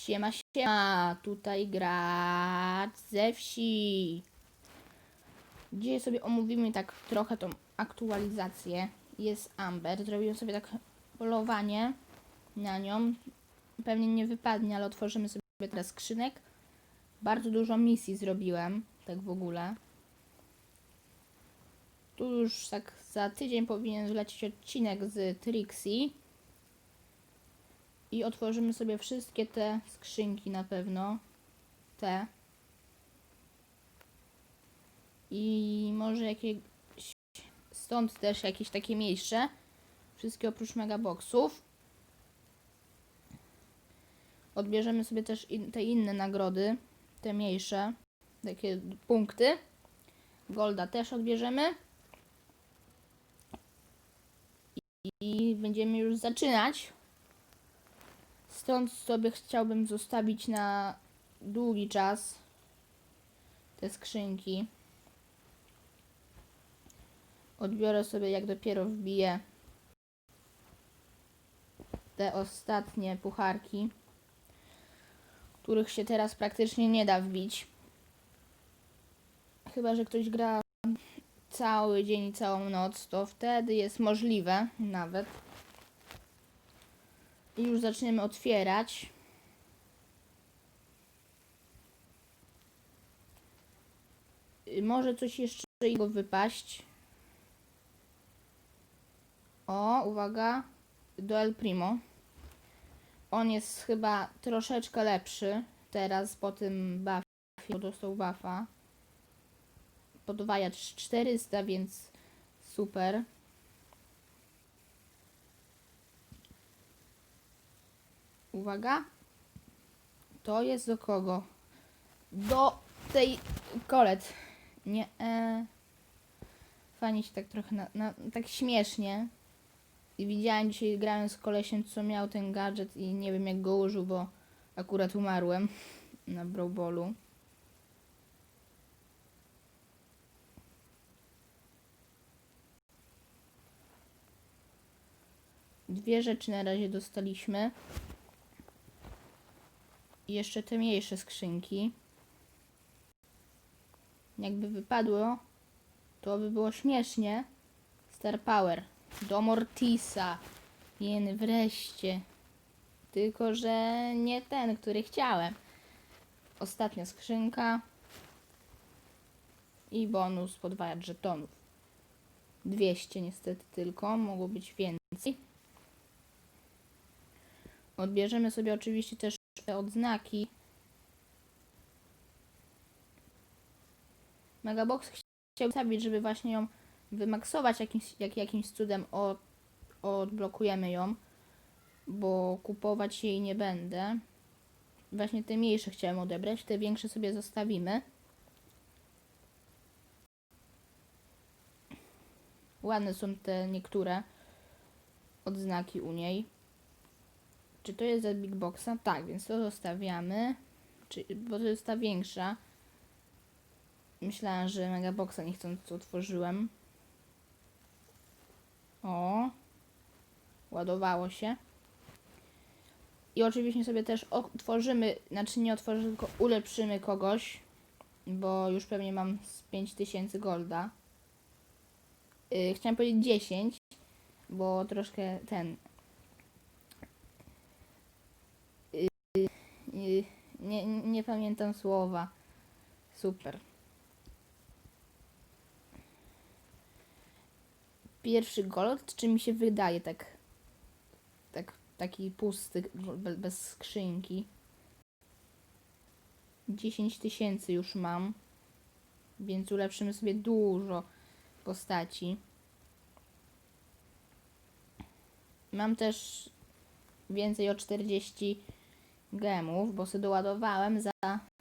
Siema, siema, tutaj gracz ze wsi. Dzisiaj sobie omówimy tak trochę tą aktualizację. Jest Amber, zrobiłem sobie tak polowanie na nią. Pewnie nie wypadnie, ale otworzymy sobie teraz skrzynek. Bardzo dużo misji zrobiłem, tak w ogóle. Tu już tak za tydzień powinien wlecieć odcinek z Trixie. I otworzymy sobie wszystkie te skrzynki na pewno. Te. I może jakieś. Stąd też jakieś takie mniejsze. Wszystkie oprócz megaboxów. Odbierzemy sobie też in, te inne nagrody. Te mniejsze. Takie punkty. Golda też odbierzemy. I będziemy już zaczynać. Stąd sobie chciałbym zostawić na długi czas te skrzynki. Odbiorę sobie jak dopiero wbiję te ostatnie pucharki, których się teraz praktycznie nie da wbić. Chyba, że ktoś gra cały dzień i całą noc, to wtedy jest możliwe nawet. I już zaczniemy otwierać. Może coś jeszcze jego wypaść. O, uwaga. Do El Primo. On jest chyba troszeczkę lepszy teraz po tym buffie, bo dostał buffa. Podwajacz 400, więc super. Uwaga. To jest do kogo? Do tej kolet. Nie. E... Fajnie się tak trochę na, na, tak śmiesznie. I widziałem dzisiaj grając z kolesiem, co miał ten gadżet i nie wiem jak go użył, bo akurat umarłem na Brawlballu. Dwie rzeczy na razie dostaliśmy. Jeszcze te mniejsze skrzynki. Jakby wypadło, to by było śmiesznie. Star Power. Do Mortisa. Jeny wreszcie. Tylko, że nie ten, który chciałem. Ostatnia skrzynka. I bonus podwajacz żetonów. 200 niestety tylko. Mogło być więcej. Odbierzemy sobie oczywiście też te odznaki. Megabox chciał stawić, żeby właśnie ją wymaksować jakimś, jak, jakimś cudem od, odblokujemy ją, bo kupować jej nie będę. Właśnie te mniejsze chciałem odebrać, te większe sobie zostawimy. Ładne są te niektóre odznaki u niej. Czy to jest za Big Boxa? Tak, więc to zostawiamy. Czy, bo to jest ta większa. Myślałam, że Mega Boxa niechcący otworzyłem. O. Ładowało się. I oczywiście sobie też otworzymy, znaczy nie otworzymy, tylko ulepszymy kogoś, bo już pewnie mam z 5000 golda. Yy, chciałam powiedzieć 10, bo troszkę ten Nie, nie, pamiętam słowa. Super. Pierwszy gold, czy mi się wydaje tak, tak taki pusty, be- bez skrzynki. 10 tysięcy już mam, więc ulepszymy sobie dużo postaci. Mam też więcej o 40 gemów, bo sobie doładowałem za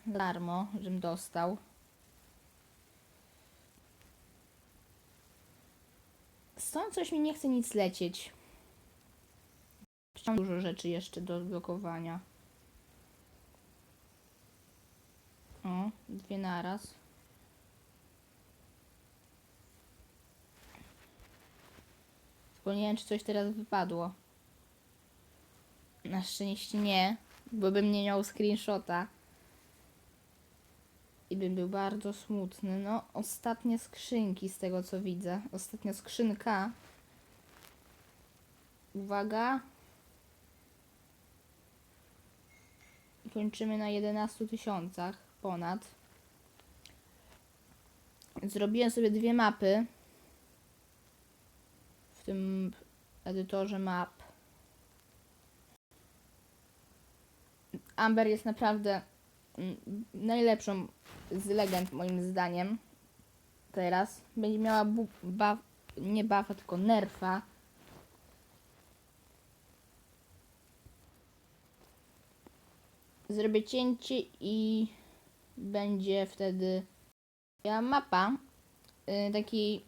darmo, żebym dostał. Stąd coś mi nie chce nic lecieć. Mam dużo rzeczy jeszcze do odblokowania. O, dwie naraz. Tylko nie wiem, czy coś teraz wypadło. Na szczęście nie. Bo bym nie miał screenshota. I bym był bardzo smutny. No, ostatnie skrzynki z tego co widzę. Ostatnia skrzynka. Uwaga. Kończymy na 11 tysiącach ponad. Zrobiłem sobie dwie mapy w tym edytorze map. Amber jest naprawdę mm, najlepszą z legend moim zdaniem. Teraz będzie miała bu- buff, nie buffa, tylko nerfa. Zrobię cięcie i będzie wtedy ja mapa y, taki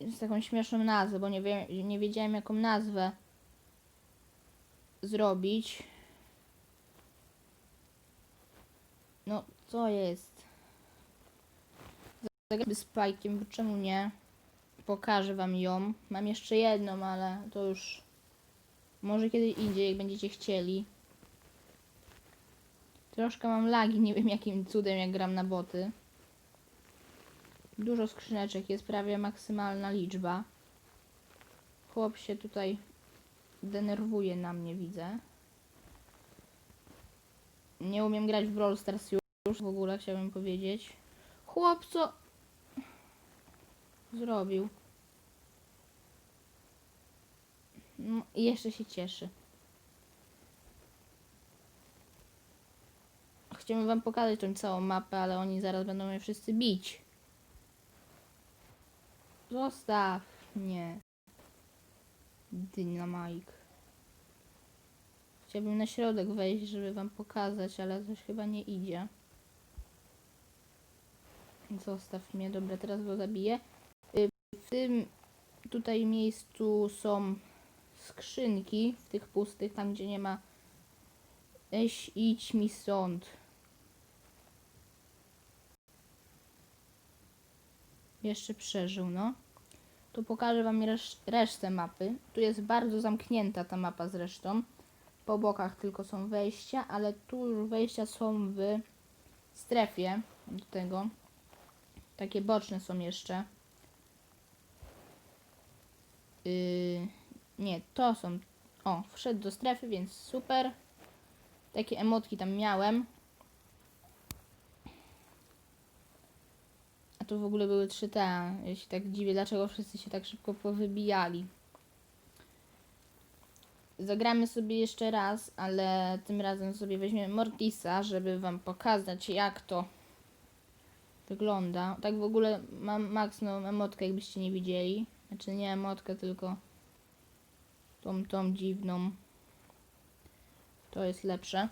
z taką śmieszną nazwą, bo nie, wie, nie wiedziałem jaką nazwę zrobić. No, co jest? Zagramy z Pajkiem, bo czemu nie? Pokażę wam ją. Mam jeszcze jedną, ale to już może kiedy indziej, jak będziecie chcieli. Troszkę mam lagi, nie wiem jakim cudem, jak gram na boty. Dużo skrzyneczek, jest prawie maksymalna liczba. Chłop się tutaj denerwuje na mnie, widzę. Nie umiem grać w Brawl Stars już w ogóle, chciałbym powiedzieć. Chłop co zrobił? No, i jeszcze się cieszy. Chciałbym wam pokazać tą całą mapę, ale oni zaraz będą mnie wszyscy bić. Zostaw mnie. Dynamik. Chciałbym na środek wejść, żeby wam pokazać, ale coś chyba nie idzie. Zostaw mnie. Dobra, teraz go zabiję. Y, W tym tutaj miejscu są skrzynki, w tych pustych, tam gdzie nie ma. Eś, idź mi stąd. Jeszcze przeżył, no. Tu pokażę wam resz resztę mapy. Tu jest bardzo zamknięta ta mapa zresztą. Po bokach tylko są wejścia, ale tu już wejścia są w strefie do tego. Takie boczne są jeszcze. Yy, nie, to są. O, wszedł do strefy, więc super. Takie emotki tam miałem. A tu w ogóle były 3T. Ja się tak dziwię, dlaczego wszyscy się tak szybko powybijali. Zagramy sobie jeszcze raz, ale tym razem sobie weźmiemy Mortisa, żeby wam pokazać jak to wygląda. Tak w ogóle mam maksną emotkę, jakbyście nie widzieli. Znaczy nie emotkę, tylko tą, tą dziwną. To jest lepsze.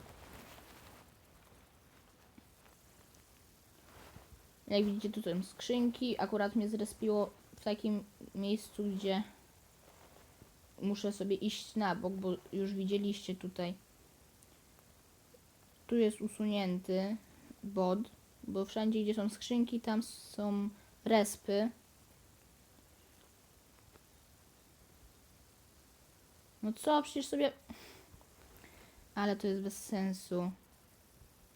Jak widzicie, tu są skrzynki. Akurat mnie zrespiło w takim miejscu, gdzie muszę sobie iść na bok, bo już widzieliście tutaj. Tu jest usunięty bod, bo wszędzie, gdzie są skrzynki, tam są respy. No co, przecież sobie... Ale to jest bez sensu.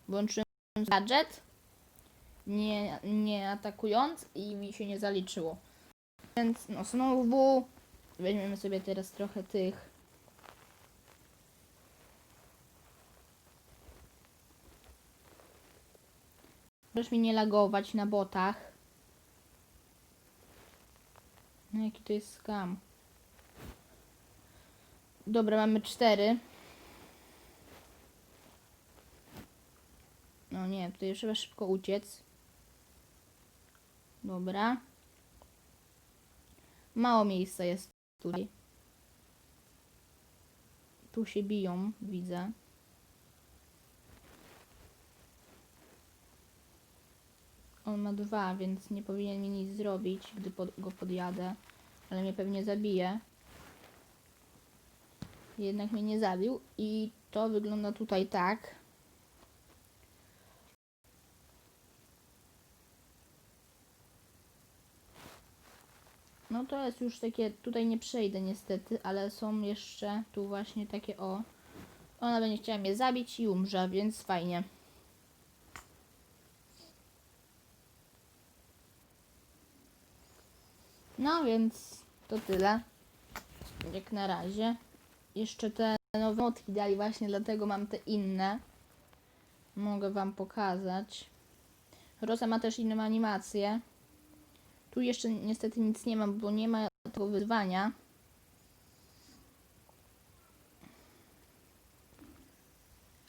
Włączyłem gadżet, nie, nie atakując i mi się nie zaliczyło. Więc no znowu weźmiemy sobie teraz trochę tych. Proszę mi nie lagować na botach. No jaki to jest skam. Dobra, mamy cztery. No nie, tutaj trzeba szybko uciec. Dobra. Mało miejsca jest tutaj. Tu się biją, widzę. On ma dwa, więc nie powinien mi nic zrobić, gdy pod, go podjadę. Ale mnie pewnie zabije. Jednak mnie nie zabił. I to wygląda tutaj tak. No to jest już takie, tutaj nie przejdę niestety, ale są jeszcze tu właśnie takie o Ona będzie chciała mnie zabić i umrze, więc fajnie. No więc to tyle. Jak na razie. Jeszcze te nowe notki dali właśnie, dlatego mam te inne. Mogę wam pokazać. Rosa ma też inną animację. Tu jeszcze niestety nic nie ma, bo nie ma tego wyzwania.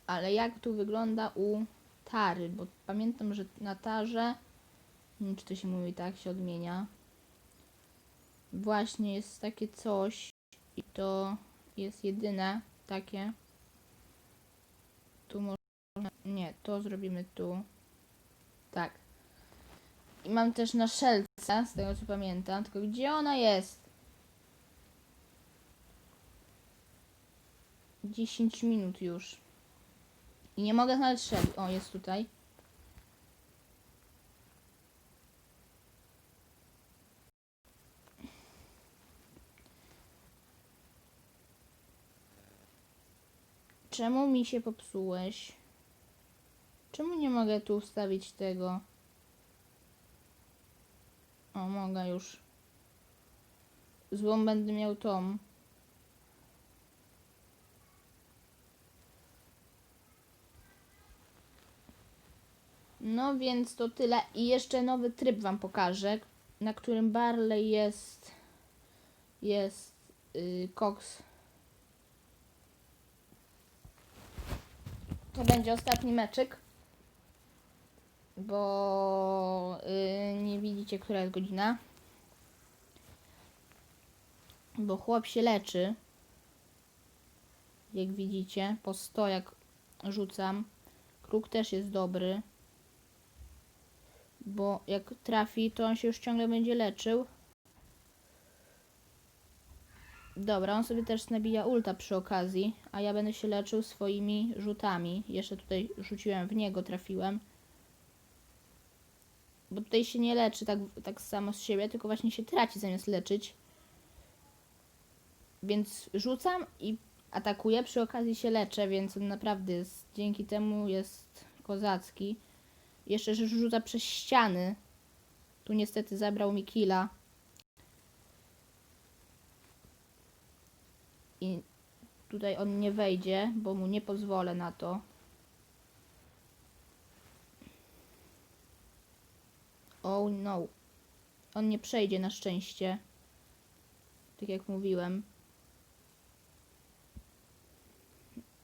Ale jak tu wygląda u Tary? Bo pamiętam, że na Tarze, nie wiem czy to się mówi tak, się odmienia. Właśnie jest takie coś i to jest jedyne takie. Tu można, nie, to zrobimy tu. Tak. I mam też na szelce, z tego co pamiętam, tylko gdzie ona jest? 10 minut już. I nie mogę znaleźć szelki. O, jest tutaj. Czemu mi się popsułeś? Czemu nie mogę tu ustawić tego? O, mogę już. Złą będę miał tą. No więc to tyle. I jeszcze nowy tryb wam pokażę, na którym Barley jest jest yy, Cox. To będzie ostatni meczyk. Bo yy, nie widzicie, która jest godzina. Bo chłop się leczy. Jak widzicie, po 100 jak rzucam. Kruk też jest dobry. Bo jak trafi, to on się już ciągle będzie leczył. Dobra, on sobie też nabija ulta przy okazji, a ja będę się leczył swoimi rzutami. Jeszcze tutaj rzuciłem w niego, trafiłem. Bo tutaj się nie leczy tak, tak samo z siebie, tylko właśnie się traci zamiast leczyć. Więc rzucam i atakuję, przy okazji się leczę, więc on naprawdę jest, dzięki temu jest kozacki. Jeszcze, że rzuca przez ściany. Tu niestety zabrał mi killa. I tutaj on nie wejdzie, bo mu nie pozwolę na to. Oh no. On nie przejdzie na szczęście. Tak jak mówiłem.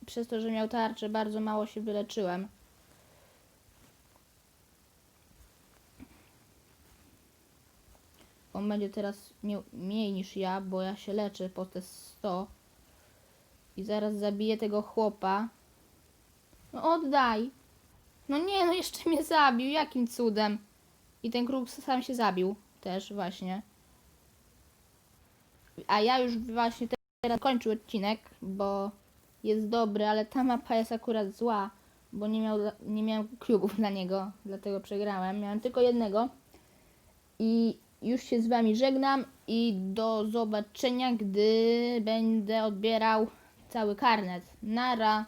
Przez to, że miał tarczę, bardzo mało się wyleczyłem. On będzie teraz mniej niż ja, bo ja się leczę po te 100. I zaraz zabiję tego chłopa. No oddaj. No nie, no jeszcze mnie zabił. Jakim cudem? I ten kruk sam się zabił też właśnie. A ja już właśnie teraz kończę odcinek, bo jest dobry, ale ta mapa jest akurat zła, bo nie, miał, nie miałem klubów dla niego, dlatego przegrałem. Miałem tylko jednego. I już się z Wami żegnam i do zobaczenia, gdy będę odbierał cały karnet. Nara.